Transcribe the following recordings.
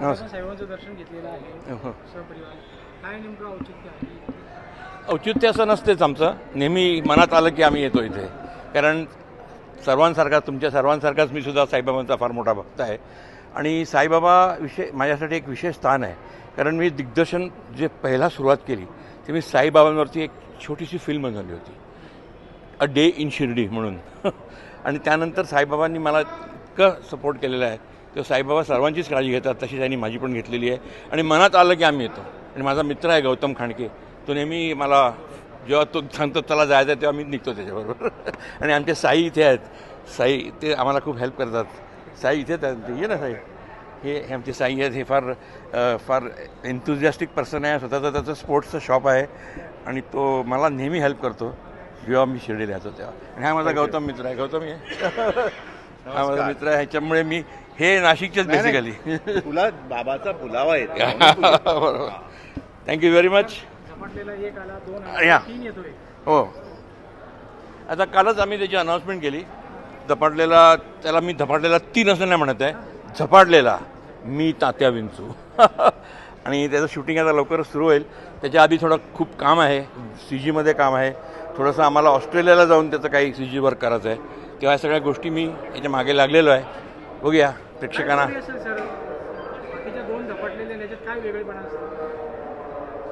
नमस्कार. साहेबांचं दर्शन घेतलेलं आहे. हो. सपरिवार काय नेमकं औचित्य आहे? औचित्य असं नसतेच आमचं. नेहमी मनात आलं की आम्ही येतो इथे. कारण सर्वांसारखा तुमच्या सर्वांसारखाच मी सुद्धा साईबाबांचा फार मोठा भक्त आहे. आणि साईबाबा विषय माझ्यासाठी एक विशेष स्थान आहे. कारण मी दिग्दर्शन जे पहिला सुरुवात केली ते मी साईबाबांवरती एक छोटीशी फिल्म बनवली होती. अ डे इन शिर्डी म्हणून. आणि त्यानंतर साईबाबांनी मला इतकं सपोर्ट केलेला आहे. तो साईबाबा सर्वांचीच काळजी घेतात तशी त्यांनी माझी पण घेतलेली आहे. आणि मनात आलं की आम्ही येतो. आणि माझा मित्र आहे गौतम खांडके तो नेहमी मला जेव्हा तो सांगतो त्याला जायचं आहे तेव्हा मी निघतो त्याच्याबरोबर. आणि आमचे साई इथे आहेत. साई ते आम्हाला खूप हेल्प करतात. साई इथेच आहेत. ते ये ना साई. हे हे आमचे साई आहेत. हे फार फार एन्थुझियास्टिक पर्सन आहे. स्वतःचं त्याचं स्पोर्ट्सचं शॉप आहे. आणि तो मला नेहमी हेल्प करतो. जेव्हा मी शिर्डीला येतो तेव्हा. आणि हा माझा गौतम मित्र आहे. गौतम हे हा माझा मित्र आहे. ह्याच्यामुळे मी हे नाशिकचेच बेसिकली तुला बाबाचा पुलावा येतो बरोबर. थँक्यू व्हेरी मच या. हो. आता कालच आम्ही त्याची अनाऊन्समेंट केली. झपाटलेला त्याला मी झपाटलेला तीन असं नाही म्हणत आहे. झपाटलेला मी तात्या विंचू. आणि त्याचं शूटिंग आता लवकरच सुरू होईल. त्याच्या आधी थोडं खूप काम आहे. सी जीमध्ये काम आहे. थोडंसं आम्हाला ऑस्ट्रेलियाला जाऊन त्याचं काही सी जी वर्क करायचं आहे. तेव्हा या सगळ्या गोष्टी मी याच्या मागे लागलेलो आहे. बघूया. प्रेक्षकांना.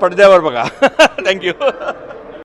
पडद्यावर बघा. थँक्यू